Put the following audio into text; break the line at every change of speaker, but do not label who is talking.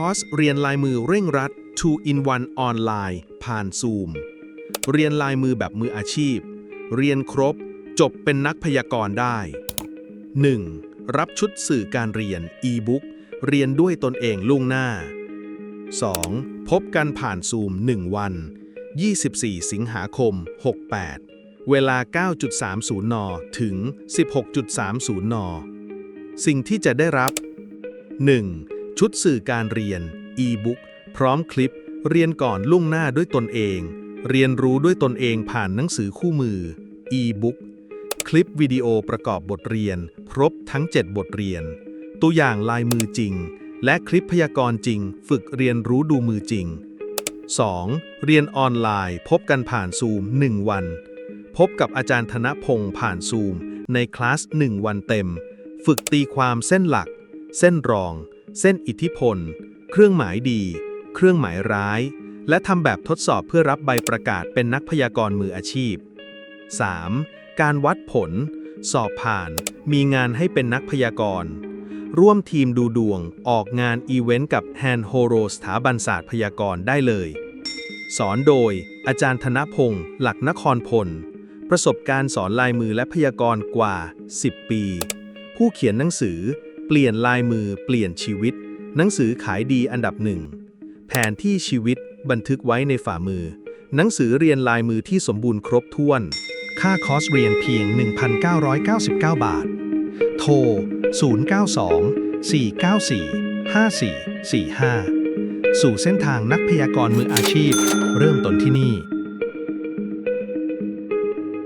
คอร์สเรียนลายมือเร่งรัด 2 in 1 ออนไลน์ ผ่านซูม เรียนลายมือแบบมืออาชีพ เรียนครบ จบเป็นนักพยากรณ์ได้ 1. รับชุดสื่อการเรียน e-book เรียนด้วยตนเองล่วงหน้า 2. พบกันผ่านซูม 1 วัน 24 สิงหาคม 68 เวลา 9.30 น ถึง 16.30 น สิ่งที่จะได้รับ 1. ชุดสื่อการเรียน e-book พร้อมคลิป เรียนก่อนล่วงหน้าด้วยตนเอง เรียนรู้ด้วยตนเองผ่านหนังสือคู่มือ e-book คลิปวิดีโอประกอบบทเรียน ครบทั้ง 7 บทเรียน ตัวอย่างลายมือจริง และคลิปพยากรณ์จริง ฝึกเรียนรู้ดูมือจริง 2. เรียนออนไลน์พบกันผ่านซูม 1 วัน พบกับอาจารย์ธนพงศ์ผ่านซูม ในคลาส 1 วันเต็ม ฝึกตีความเส้นหลัก เส้นรอง เส้นอิทธิพล เครื่องหมายดี เครื่องหมายร้าย และทำแบบทดสอบเพื่อรับใบประกาศเป็นนักพยากรณ์มืออาชีพ 3. การวัดผล สอบผ่าน มีงานให้เป็นนักพยากรณ์ ร่วมทีมดูดวง ออกงานอีเวนต์กับแฮนโฮโรสถาบันศาสตร์พยากรณ์ได้เลย สอนโดย อาจารย์ธนพงศ์หลักนครพล ประสบการณ์สอนลายมือและพยากรณ์กว่า 10 ปี ผู้เขียนหนังสือ เปลี่ยนลายมือเปลี่ยนชีวิต หนังสือขายดีอันดับหนึ่ง แผนที่ชีวิตบันทึกไว้ในฝ่ามือ หนังสือเรียนลายมือที่สมบูรณ์ครบถ้วน ค่าคอร์สเรียนเพียง 1,999 บาท โทร 092 494 5445 สู่เส้นทางนักพยากรณ์มืออาชีพ เริ่มต้นที่นี่